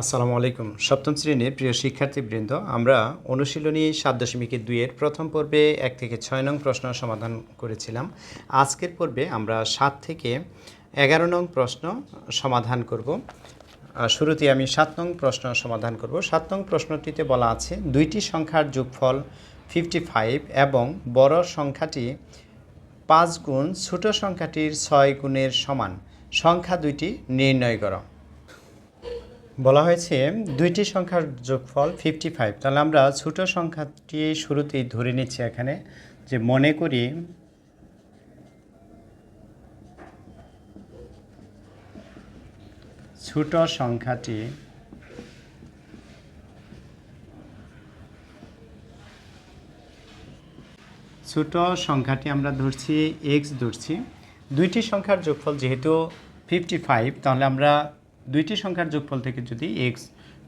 আসসালামু আলাইকুম। সপ্তম শ্রেণির প্রিয় শিক্ষার্থীবৃন্দ, আমরা অনুশীলনী সাত দশমিকের দুইয়ের প্রথম পর্বে এক থেকে ছয় নং প্রশ্ন সমাধান করেছিলাম। আজকের পর্বে আমরা সাত থেকে এগারো নং প্রশ্ন সমাধান করব। শুরুতে আমি সাত নং প্রশ্ন সমাধান করব। সাত নং প্রশ্নটিতে বলা আছে, দুইটি সংখ্যার যোগফল ফিফটি ফাইভ এবং বড় সংখ্যাটি পাঁচ গুণ, ছোট সংখ্যাটির ছয় গুণের সমান। সংখ্যা দুইটি নির্ণয় করো। বলা হয়েছে দুইটি সংখ্যার যোগফল ফিফটি ফাইভ তাহলে আমরা ছোট সংখ্যাটি শুরুতেই ধরে নিচ্ছি এখানে যে মনে করি ছোট সংখ্যাটি ছোট সংখ্যাটি আমরা ধরছি এক্স ধরছি। দুইটি সংখ্যার যোগফল যেহেতু ফিফটি ফাইভ তাহলে আমরা দুইটি সংখ্যার যোগফল থেকে যদি এক্স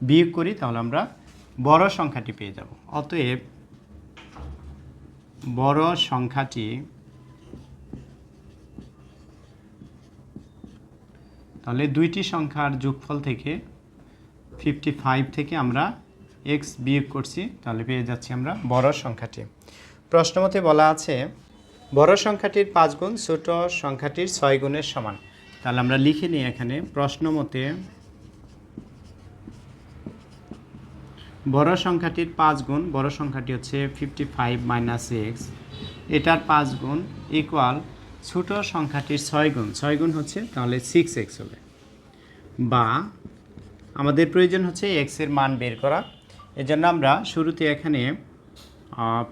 বিয়োগ করি, তাহলে আমরা বড় সংখ্যাটি পেয়ে যাব। অতএব বড় সংখ্যাটি তাহলে দুইটি সংখ্যার যোগফল থেকে ফিফটি ফাইভ থেকে আমরা এক্স বিয়োগ করছি, তাহলে পেয়ে যাচ্ছি আমরা বড় সংখ্যাটি। প্রশ্নমতে বলা আছে, বড় সংখ্যাটির পাঁচ গুণ, ছোট সংখ্যাটির ছয় গুণের সমান। তাহলে আমরা লিখে নিই এখানে, প্রশ্ন মতে বড় সংখ্যাটির পাঁচ গুণ, বড় সংখ্যাটি হচ্ছে ফিফটি ফাইভ মাইনাস এক্স এটার পাঁচ গুণ ইকুয়াল ছোট সংখ্যাটির ছয় গুণ ছয় গুণ হচ্ছে তাহলে সিক্স এক্স হবে। বা আমাদের প্রয়োজন হচ্ছে এক্সের মান বের করা, এজন্য আমরা শুরুতে এখানে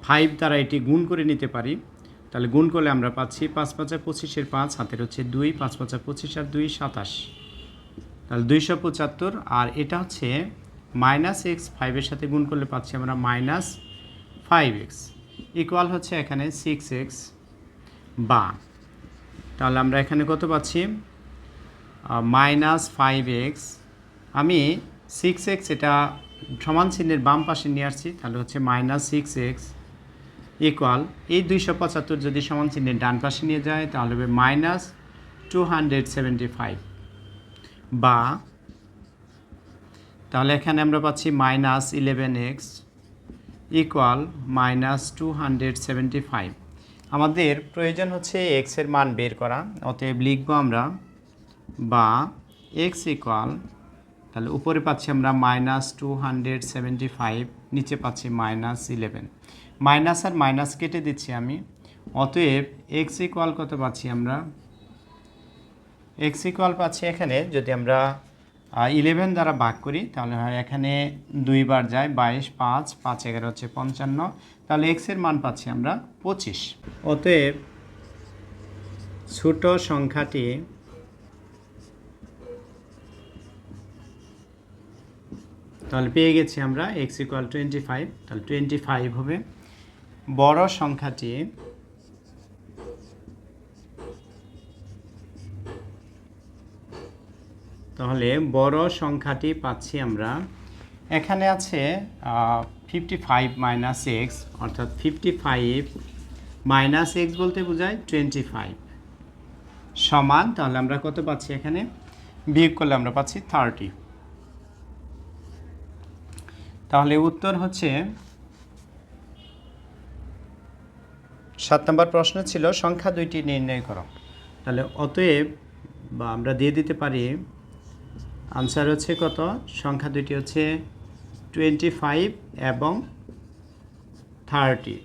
ফাইভ দ্বারা এটি গুণ করে নিতে পারি। তাহলে গুণ করলে আমরা পাচ্ছি পাঁচ পাঁচা পঁচিশের পাঁচ, হাতের হচ্ছে দুই, পাঁচ পাঁচা পঁচিশ আর দুই সাতাশ। তাহলে দুইশো পঁচাত্তর, আর এটা হচ্ছে মাইনাস এক্স ফাইভের সাথে গুণ করলে পাচ্ছি আমরা মাইনাস ফাইভ এক্স। ইকুয়াল হচ্ছে এখানে সিক্স এক্স বা। তাহলে আমরা এখানে কত পাচ্ছি? Minus five x. আমি সিক্স এক্স এটা সমান চিহ্নের বাম পাশে নিয়ে আসছি, তাহলে হচ্ছে মাইনাস সিক্স এক্স। ইকুয়াল, এই দুইশো পঁচাত্তর যদি সমান চিহ্নের ডান পাশে নিয়ে যায়, তাহলে হবে minus two hundred seventy five বা তাহলে এখানে আমরা পাচ্ছি minus eleven x equal minus two hundred seventy five. আমাদের প্রয়োজন হচ্ছে এক্সের মান বের করা, অতএব লিখব আমরা বা এক্স ইকুয়াল, তাহলে উপরে পাচ্ছি আমরা minus two hundred seventy five নিচে পাচ্ছি মাইনাস ইলেভেন মাইনাস আর মাইনাস কেটে দিচ্ছি আমি। অতএব এক্স ইকুয়াল কত পাচ্ছি আমরা? এক্স ইকুয়াল পাচ্ছি এখানে, যদি আমরা ইলেভেন দ্বারা ভাগ করি, তাহলে হয় এখানে দুইবার যায় বাইশ, পাঁচ পাঁচ এগারো হচ্ছে পঞ্চান্ন। তাহলে এক্সের মান পাচ্ছি আমরা পঁচিশ। অতএব ছোট সংখ্যাটি তাহলে পেয়ে গেছি আমরা এক্স ইকুয়াল টোয়েন্টি ফাইভ তাহলে টোয়েন্টি ফাইভ হবে। বড় সংখ্যাটি তাহলে বড় সংখ্যাটি পাচ্ছি আমরা। এখানে আছে ফিফটি ফাইভ মাইনাস এক্স অর্থাৎ ফিফটি ফাইভ মাইনাস এক্স বলতে বোঝায় টোয়েন্টি ফাইভ সমান, তাহলে আমরা কত পাচ্ছি এখানে? বিয়োগ করলে আমরা পাচ্ছি থার্টি তাহলে উত্তর হচ্ছে সাত নম্বর প্রশ্ন ছিল, সংখ্যা দুইটি নির্ণয় করো। তাহলে অতএব বা আমরা দিয়ে দিতে পারি আনসার হচ্ছে কত? সংখ্যা দুইটি হচ্ছে টোয়েন্টি ফাইভ এবং থার্টি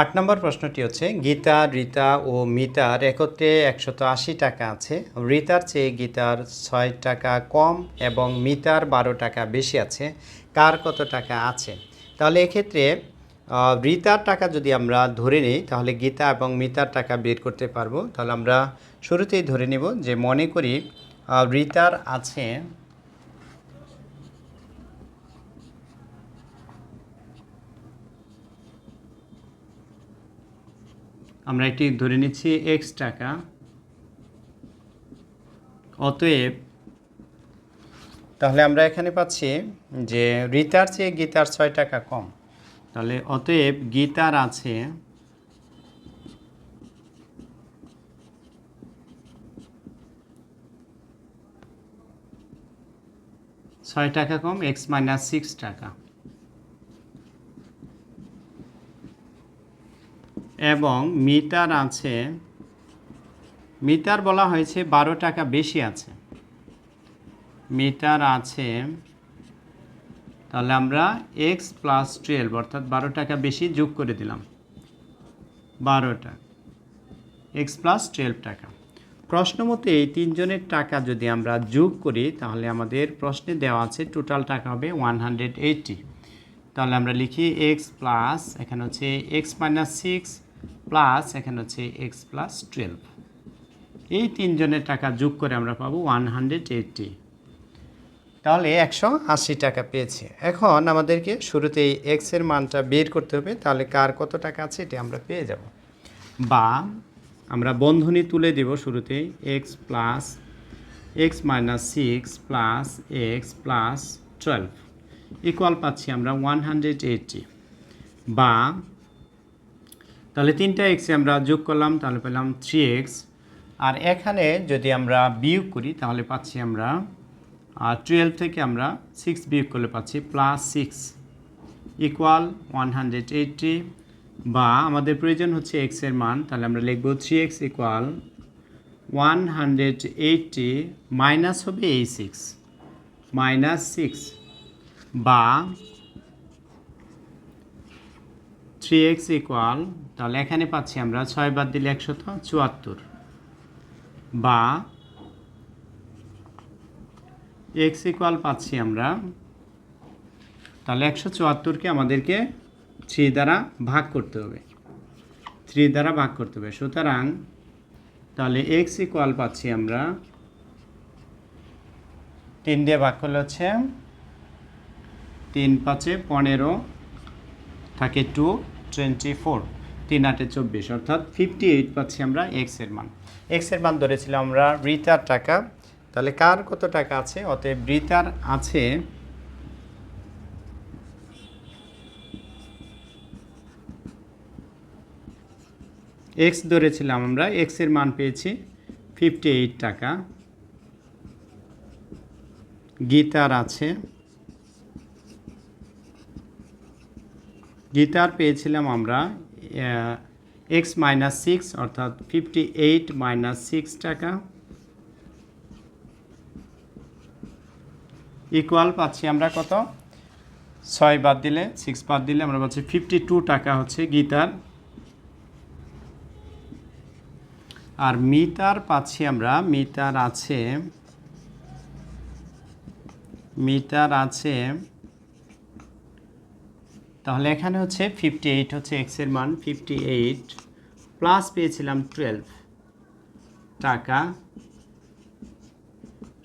আট নম্বর প্রশ্নটি হচ্ছে, গীতা, রীতা ও মিতার একত্রে একশত আশি টাকা আছে। রীতার চেয়ে গীতার ছয় টাকা কম এবং মিতার বারো টাকা বেশি আছে। কার কত টাকা আছে? তাহলে এক্ষেত্রে রীতার টাকা যদি আমরা ধরে নিই, তাহলে গীতা এবং মিতার টাকা বের করতে পারব। তাহলে আমরা শুরুতেই ধরে নিব যে মনে করি রীতার আছে আমরা এটি ধরে নিচ্ছি এক্স টাকা। অতএব তাহলে আমরা এখানে পাচ্ছি যে রিতার চেয়ে গীতার ছয় টাকা কম। তাহলে অতএব গীতার আছে ছয় টাকা কম এক্স মাইনাস সিক্স টাকা। এবং মিটার আছে, মিটার বলা হয়েছে বারো টাকা বেশি আছে। মিটার আছে, তাহলে আমরা এক্স প্লাস টুয়েলভ অর্থাৎ বারো টাকা বেশি যোগ করে দিলাম। বারোটা এক্স প্লাস টুয়েলভ টাকা। প্রশ্ন মতে এই তিনজনের টাকা যদি আমরা যোগ করি, তাহলে আমাদের প্রশ্নে দেওয়া আছে টোটাল টাকা হবে ওয়ান হান্ড্রেড এইটি তাহলে আমরা লিখি এক্স প্লাস এখানে হচ্ছে এক্স মাইনাস সিক্স প্লাস এখানে হচ্ছে এক্স প্লাস টুয়েলভ। এই তিনজনের টাকা যোগ করে আমরা পাবো ওয়ান হান্ড্রেড এইটটি। তাহলে একশো আশি টাকা পেয়েছি। এখন আমাদেরকে শুরুতেই এক্সের মানটা বের করতে হবে তাহলে কার কত টাকা আছে এটা আমরা পেয়ে যাব। বা আমরা বন্ধনী তুলে দেব শুরুতেই x plus x minus six plus x plus twelve. Equal পাচ্ছি আমরা ওয়ান হান্ড্রেড এইটটি। বা তাহলে তিনটা এক্সে আমরা যোগ করলাম, তাহলে পেলাম থ্রি এক্স আর এখানে যদি আমরা বিয়োগ করি, তাহলে পাচ্ছি আমরা টুয়েলভ থেকে আমরা সিক্স বিয়োগ করলে পাচ্ছি plus six equal one hundred eighty বা আমাদের প্রয়োজন হচ্ছে এক্সের মান। তাহলে আমরা লিখব three x equal one hundred eighty minus হবে এই সিক্স মাইনাস সিক্স বা থ্রি এক্স ইকুয়াল তাহলে এখানে পাচ্ছি আমরা ছয় বাদ দিলে একশত চুয়াত্তর। বা এক্স ইকুয়াল পাচ্ছি আমরা, তাহলে একশো চুয়াত্তরকে আমাদেরকে থ্রি দ্বারা ভাগ করতে হবে। থ্রি দ্বারা ভাগ করতে হবে। সুতরাং, তাহলে এক্স ইকুয়াল পাচ্ছি আমরা, তিন দিয়ে ভাগ করলে হচ্ছে তিন পাঁচে পনেরো, থাকে টু টোয়েন্টি ফোর তিন আটে চব্বিশ, অর্থাৎ ফিফটি এইট পাচ্ছি আমরা এক্সের মান। এক্সের মান ধরেছিলাম আমরা রিতার টাকা। তাহলে কার কত টাকা আছে? অতএব রিতার আছে এক্স ধরেছিলাম আমরা এক্সের মান পেয়েছি ফিফটি এইট টাকা। গীতার আছে গীতার পেয়েছিলাম আমরা এক্স মাইনাস সিক্স অর্থাৎ ফিফটি এইট মাইনাস সিক্স টাকা। ইকুয়াল পাচ্ছি আমরা কত? ছয় বাদ দিলে সিক্স বাদ দিলে আমরা পাচ্ছি ফিফটি টু টাকা হচ্ছে গীতার আর মিটার পাচ্ছি আমরা, মিটার আছে মিটার আছে তাহলে এখানে হচ্ছে ফিফটি এইট হচ্ছে এক্সের মান ফিফটি এইট প্লাস পেয়েছিলাম টুয়েলভ টাকা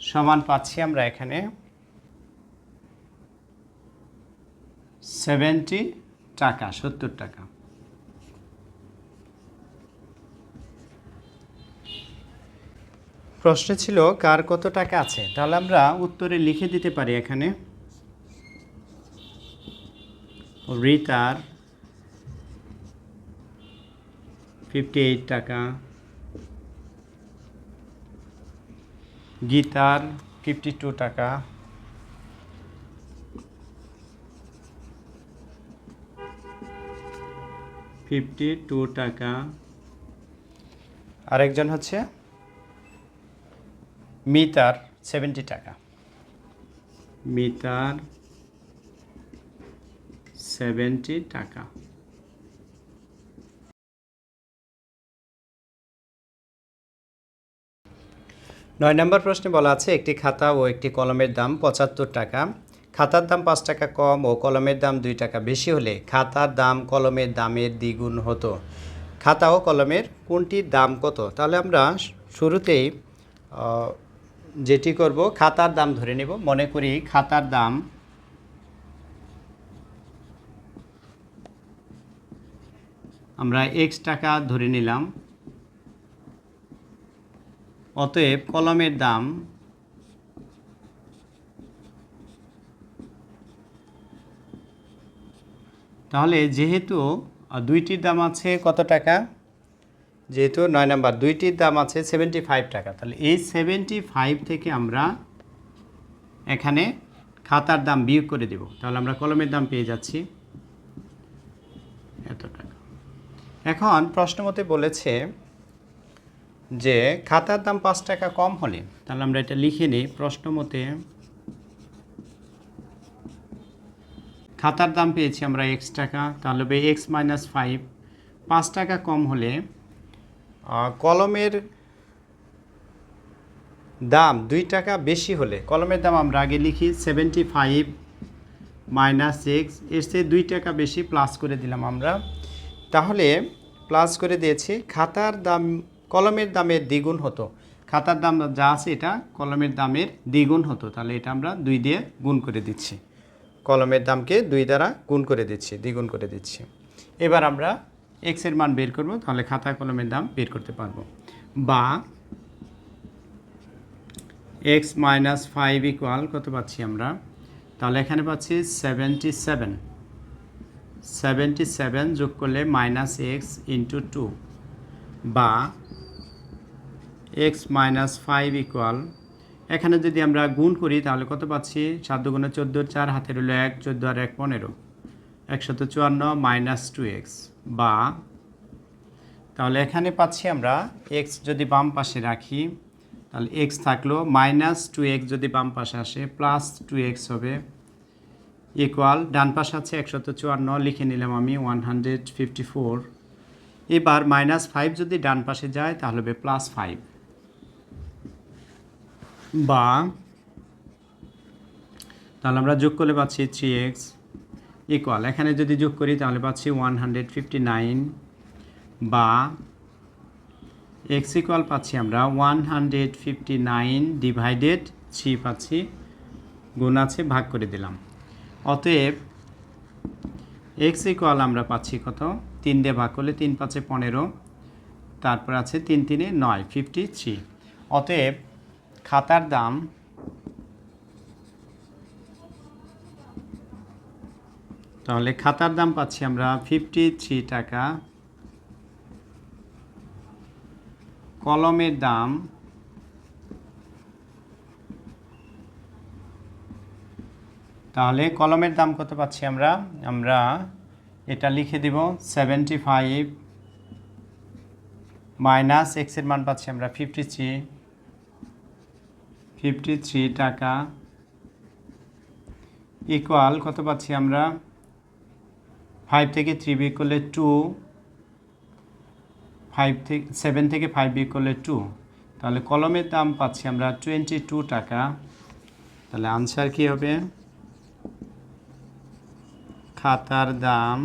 সমান পাচ্ছি আমরা এখানে সেভেন্টি টাকা, সত্তর টাকা। প্রশ্ন ছিল, কার কত টাকা আছে? তাহলে আমরা উত্তরে লিখে দিতে পারি এখানে। রিতার ফিফটি এইট টাকা। গীতার ফিফটি টু টাকা। ফিফটি টু টাকা। আরেকজন হচ্ছে মিতার সেভেন্টি টাকা। মিতার সেভেন্টি টাকা। নয় নম্বর প্রশ্নে বলা আছে, একটি খাতা ও একটি কলমের দাম পঁচাত্তর টাকা। খাতার দাম পাঁচ টাকা কম ও কলমের দাম দুই টাকা বেশি হলে খাতার দাম কলমের দামের দ্বিগুণ হতো। খাতা ও কলমের কোনটির দাম কত? তাহলে আমরা শুরুতেই যেটি করব, খাতার দাম ধরে নেব। মনে করি খাতার দাম আমরা এক্স টাকা ধরে নিলাম। অতএব কলমের দাম তাহলে যেহেতু দুইটির দাম আছে কত টাকা? যেহেতু নয় নাম্বার, দুইটির দাম আছে সেভেন্টি ফাইভ টাকা। তাহলে এই সেভেন্টি ফাইভ থেকে আমরা এখানে খাতার দাম বিয়োগ করে দেব। তাহলে আমরা কলমের দাম পেয়ে যাচ্ছি। এত টাকা এখন প্রশ্ন মতে বলেছে যে খাতার দাম পাঁচ টাকা কম হলে, তাহলে আমরা এটা লিখে নিই প্রশ্ন মতে খাতার দাম পেয়েছি আমরা এক্স টাকা, তাহলে হবে এক্স মাইনাস ফাইভ পাঁচ টাকা কম হলে কলমের দাম দুই টাকা বেশি হলে, কলমের দাম আমরা আগে লিখি সেভেন্টি ফাইভ মাইনাস এক্সের চেয়ে দুই টাকা বেশি প্লাস করে দিলাম আমরা। তাহলে প্লাস করে দিয়েছি। খাতার দাম, কলমের দামের দ্বিগুণ হতো। খাতার দাম যা আছে এটা কলমের দামের দ্বিগুণ হতো। তাহলে এটা আমরা দুই দিয়ে গুণ করে দিচ্ছি। কলমের দামকে দুই দ্বারা গুণ করে দিচ্ছি, দ্বিগুণ করে দিচ্ছি। এবার আমরা এক্সের মান বের করব, তাহলে খাতা কলমের দাম বের করতে পারব। বা এক্স মাইনাস ফাইভ ইকুয়াল কত পাচ্ছি আমরা? তাহলে এখানে পাচ্ছি সেভেন্টি সেভেন সেভেন্টি সেভেন যোগ করলে মাইনাস এক্স ইন্টু টু বা এক্স মাইনাস ফাইভ ইকুয়াল এখানে যদি আমরা গুণ করি, তাহলে কত পাচ্ছি? সাত দুগুণে চোদ্দোর চার, হাতের হলো এক, চোদ্দ আর এক, পনেরো। একশত চুয়ান্ন মাইনাস টু এক্স বা তাহলে এখানে পাচ্ছি আমরা এক্স যদি বাম পাশে রাখি, তাহলে এক্স থাকল মাইনাস টু এক্স যদি বাম পাশে আসে প্লাস টু এক্স হবে। ইকুয়াল, ডান পাশে আছে একশত চুয়ান্ন, লিখে নিলাম আমি ওয়ান হান্ড্রেড ফিফটি ফোর। এবার মাইনাস ফাইভ যদি ডান পাশে যায়, তাহলে হবে প্লাস ফাইভ। বা, তাহলে আমরা যোগ করলে পাচ্ছি থ্রি এক্স ইকুয়াল। এখানে যদি যোগ করি, তাহলে পাচ্ছি ওয়ান হান্ড্রেড ফিফটি নাইন। বা, এক্স ইকুয়াল পাচ্ছি আমরা one hundred fifty nine divided three পাচ্ছি, গুণ আছে, ভাগ করে দিলাম। অতএব এক্স ইকুয়াল আমরা পাচ্ছি কত? তিন দিয়ে ভাগ করলে তিন পাঁচে পনেরো। তারপর আছে তিন তিনে নয় ফিফটি থ্রি অতএব খাতার দাম তাহলে খাতার দাম পাচ্ছি আমরা ফিফটি থ্রি টাকা। কলমের দাম তাহলে কলমের দাম কত পাচ্ছি আমরা? আমরা এটা লিখে দিব সেভেন্টি ফাইভ মাইনাস এক্সের মান পাচ্ছি আমরা ফিফটি থ্রি ফিফটি থ্রি টাকা ইকুয়াল কত পাচ্ছি আমরা? ফাইভ থেকে থ্রি বিয়োগ করলে টু ফাইভ থেকে সেভেন থেকে ফাইভ বিয়োগ করলে টু তাহলে কলমের দাম পাচ্ছি আমরা টোয়েন্টি টু টাকা। তাহলে আনসার কী হবে? খাতার দাম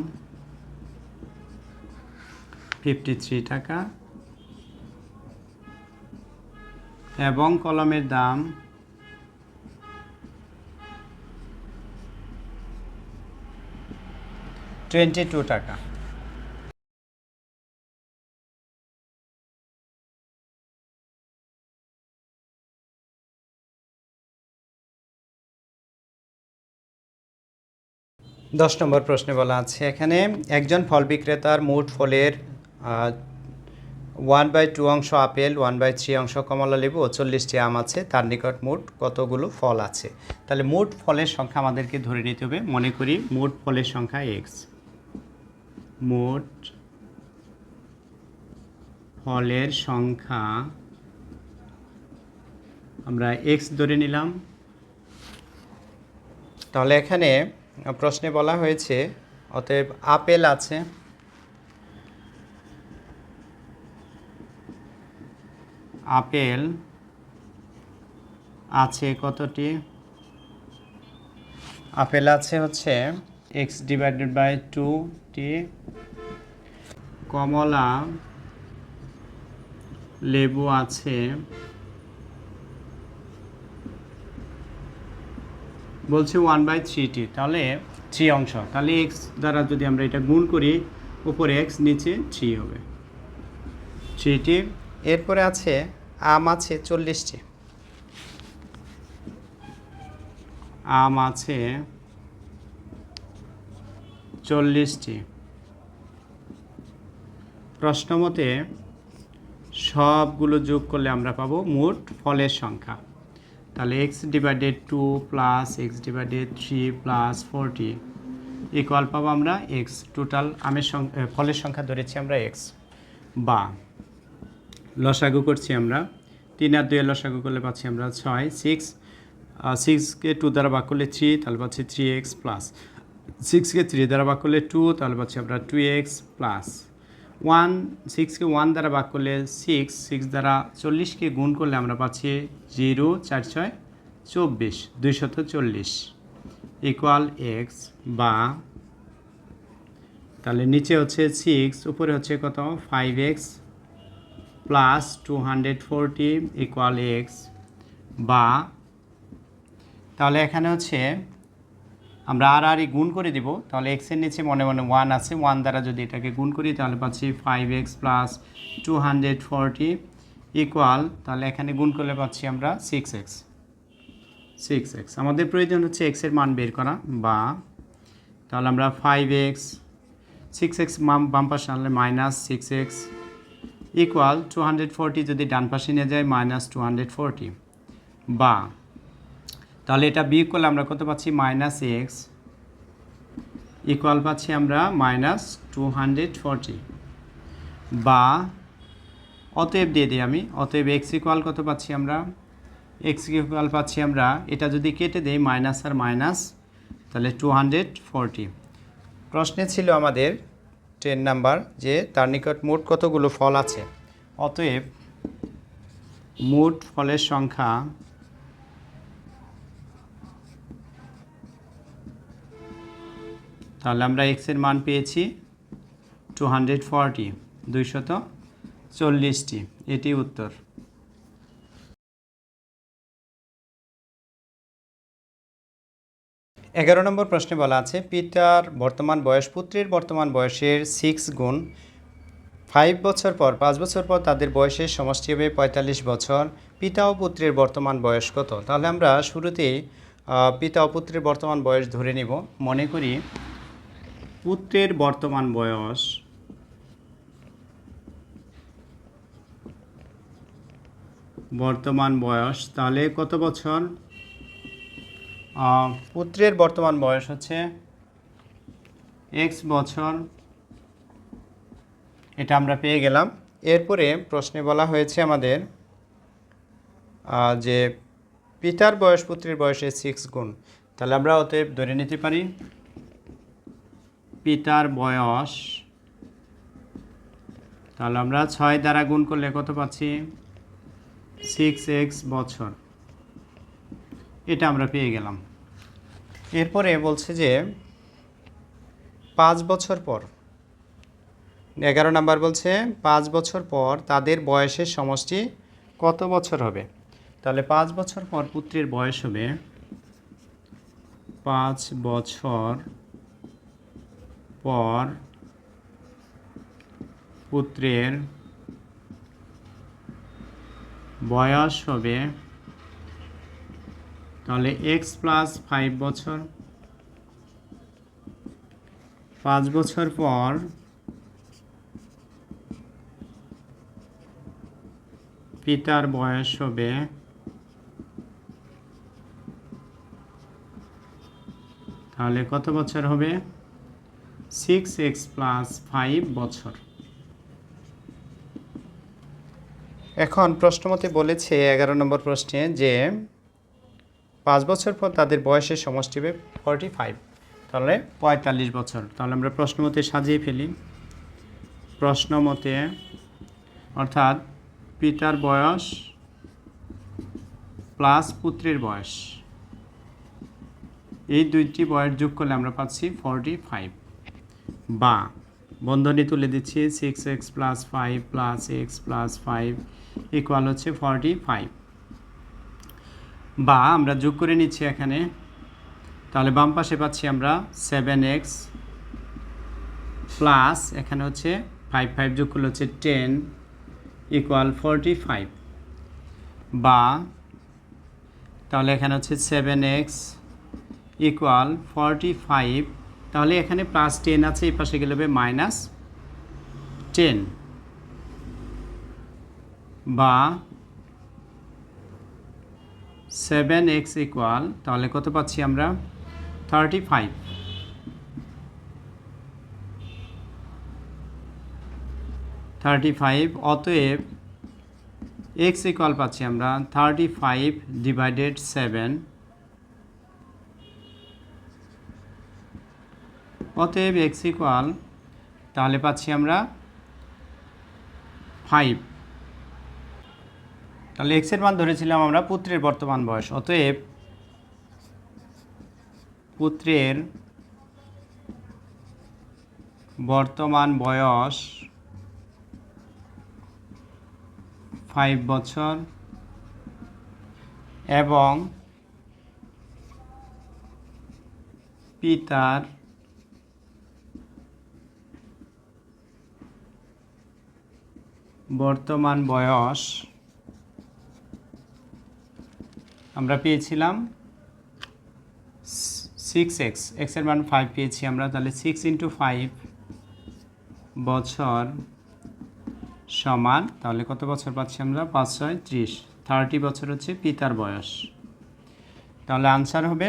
ফিফটি থ্রি টাকা এবং কলমের দাম টোয়েন্টি টু টাকা। দশ নম্বর প্রশ্নে বলা আছে, এখানে একজন ফল বিক্রেতার মোট ফলের ওয়ান বাই টু অংশ আপেল ওয়ান বাই থ্রি অংশ কমলা লেবু ও চল্লিশটি আম আছে, তার নিকট মোট কতগুলো ফল আছে? তাহলে মোট ফলের সংখ্যা আমাদেরকে ধরে নিতে হবে, মনে করি মোট ফলের সংখ্যা এক্স মোট ফলের সংখ্যা, আমরা এক্স ধরে নিলাম। তাহলে এখানে প্রশ্নে বলা হয়েছে, অতএব আপেল আছে। আপেল আছে কতটি? আপেল আছে হচ্ছে এক্স ডিভাইডেড বাই টু টি কমলা লেবু আছে বলছে ওয়ান বাই থ্রি টি তাহলে থ্রি অংশ। তাহলে এক্স দ্বারা যদি আমরা এটা গুণ করি উপরে এক্স নিচে থ্রি হবে। থ্রিটি এরপরে আছে আম আছে চল্লিশটি আম আছে চল্লিশটি প্রশ্ন মতে সবগুলো যোগ করলে আমরা পাবো মোট ফলের সংখ্যা। তাহলে x divided two plus x divided three plus forty equal পাবো আমরা এক্স টোটাল আমের সং- এ, ফলের সংখ্যা ধরেছি আমরা এক্স বা লসাগু করছি আমরা তিন আর দুয়ে লসাগু করলে পাচ্ছি আমরা ছয় সিক্স সিক্সকে টু দ্বারা ভাগ করলে থ্রি তাহলে পাচ্ছি থ্রি এক্স প্লাস সিক্সকে থ্রি দ্বারা ভাগ করলে টু তাহলে পাচ্ছি আমরা টু এক্স প্লাস ওয়ান সিক্সকে ওয়ান দ্বারা ভাগ করলে সিক্স সিক্স দ্বারা চল্লিশকে গুণ করলে আমরা পাচ্ছি জিরো, চার, ছয়, চব্বিশ দুইশত চল্লিশ। ইকুয়াল এক্স বা তাহলে নিচে হচ্ছে সিক্স উপরে হচ্ছে কত? Five x plus two hundred forty equal x বা তাহলে এখানে হচ্ছে আমরা আর আর গুণ করে দিব, তাহলে এক্সের নিচে মনে মনে ওয়ান আছে ওয়ান দ্বারা যদি এটাকে গুণ করি, তাহলে পাচ্ছি five x plus two hundred forty equal তাহলে এখানে গুণ করলে পাচ্ছি আমরা সিক্স এক্স সিক্স এক্স আমাদের প্রয়োজন হচ্ছে এক্সের মান বের করা বা তাহলে আমরা ফাইভ এক্স সিক্স এক্স বাম পাশে আনলে minus six x equal two hundred forty যদি ডান পাশে নিয়ে যায় মাইনাস টু হান্ড্রেড ফোরটি বা তাহলে এটা বিয়োগ করলে আমরা কত পাচ্ছি? মাইনাস এক্স ইকুয়াল পাচ্ছি আমরা মাইনাস টু হান্ড্রেড ফোরটি। বা অতএব দিয়ে দিই আমি, অতএব এক্স ইকুয়াল কত পাচ্ছি আমরা? এক্স ইকুয়াল পাচ্ছি আমরা, এটা যদি কেটে দেই, মাইনাস আর মাইনাস, তাহলে টু হান্ড্রেড ফোরটি। প্রশ্নে ছিল আমাদের টেন নাম্বার যে তার নিকট মোট কতগুলো ফল আছে? অতএব মোট ফলের সংখ্যা তাহলে আমরা এক্সের মান পেয়েছি টু হান্ড্রেড ফর্টি দুইশত চল্লিশটি। এটি উত্তর। এগারো নম্বর প্রশ্নে বলা আছে পিতার বর্তমান বয়স পুত্রের বর্তমান বয়সের সিক্স গুণ ফাইভ বছর পর পাঁচ বছর পর তাদের বয়সের সমষ্টি হবে পঁয়তাল্লিশ বছর। পিতা ও পুত্রের বর্তমান বয়স কত? তাহলে আমরা শুরুতেই আহ, পিতা ও পুত্রের বর্তমান বয়স ধরে নিব। মনে করি পুত্রের বর্তমান বয়স? বর্তমান বয়স তাহলে কত বছর? পুত্রের বর্তমান বয়স হচ্ছে এক্স বছর। এটা আমরা পেয়ে গেলাম। এরপরে প্রশ্নে বলা হয়েছে আমাদের যে পিতার বয়স পুত্রের বয়সে সিক্স গুণ। তাহলে আমরা অতএব ধরে নিতে পারি পিতার বয়স। তাহলে আমরা ছয় দ্বারা গুণ করলে কত পাচ্ছি? সিক্স এক্স বছর। এটা আমরা পেয়ে গেলাম। এরপরে বলছে যে, পাঁচ বছর পর, এগারো নাম্বার বলছে, পাঁচ বছর পর তাদের বয়সের সমষ্টি কত বছর হবে? তাহলে পাঁচ বছর পর পুত্রের বয়স হবে পাঁচ বছর পর পুত্রের বয়স হবে, তাহলে এক্স প্লাস ফাইভ বছর। পাঁচ বছর পর পিতার বয়স হবে তাহলে কত বছর হবে? সিক্স এক্স প্লাস ফাইভ বছর। এখন প্রশ্নমতে বলেছে এগারো নম্বর প্রশ্নে যে, পাঁচ বছর পর তাদের বয়সের সমষ্টি হবে ফর্টি ফাইভ তাহলে পঁয়তাল্লিশ বছর। তাহলে আমরা প্রশ্নমতে সাজিয়ে ফেলি। প্রশ্নমতে, অর্থাৎ পিতার বয়স প্লাস পুত্রের বয়স। এই দুইটি বয়স যোগ করলে আমরা পাচ্ছি ফর্টি ফাইভ বা বন্ধনী তুলে দিচ্ছি six x plus five plus x plus five equal হচ্ছে ফর্টি ফাইভ বা আমরা যোগ করে নিচ্ছি এখানে। তাহলে বাম পাশে পাচ্ছি আমরা সেভেন এক্স প্লাস এখানে হচ্ছে ফাইভ ফাইভ যোগ করলে হচ্ছে টেন ইকুয়াল ফর্টি ফাইভ বা তাহলে এখানে হচ্ছে seven x equal forty five তাহলে এখানে প্লাস টেন আছে, এই পাশে গেলে মাইনাস টেন বা সেভেন এক্স ইকুয়াল তাহলে কত পাচ্ছি আমরা? থার্টি ফাইভ থার্টি ফাইভ অতএব এক্স ইকুয়াল পাচ্ছি আমরা থার্টি ফাইভ ডিভাইডেড সেভেন অতএব এক্স ইকুয়াল তাহলে পাচ্ছি আমরা ফাইভ তাহলে এক্সের মান ধরেছিলাম আমরা পুত্রের বর্তমান বয়স, অতএব পুত্রের বর্তমান বয়স ফাইভ বছর এবং পিতার বর্তমান বয়স আমরা পেয়েছিলাম সিক্স এক্স এক্সের মান ফাইভ পেয়েছি আমরা, তাহলে সিক্স ইন্টু ফাইভ বছর সমান, তাহলে কত বছর পাচ্ছি আমরা? পাঁচ, ছয়, ত্রিশ। থার্টি বছর হচ্ছে পিতার বয়স। তাহলে আনসার হবে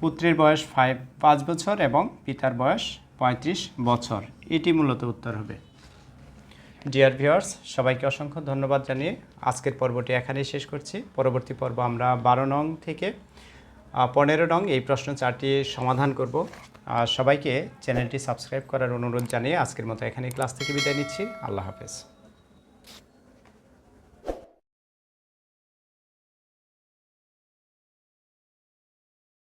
পুত্রের বয়স ফাইভ পাঁচ বছর এবং পিতার বয়স পঁয়ত্রিশ বছর। এটি মূলত উত্তর হবে। ডিয়ার ভিউয়ার্স সবাইকে অসংখ্য ধন্যবাদ জানিয়ে আজকের পর্বটি এখানেই শেষ করছি। পরবর্তী পর্ব আমরা বারো নং থেকে পনেরো নং এই প্রশ্ন চারটি সমাধান করব। সবাইকে চ্যানেলটি সাবস্ক্রাইব করার অনুরোধ জানিয়ে আজকের মতো এখানে ক্লাস থেকে বিদায় নিচ্ছি। আল্লাহ হাফেজ।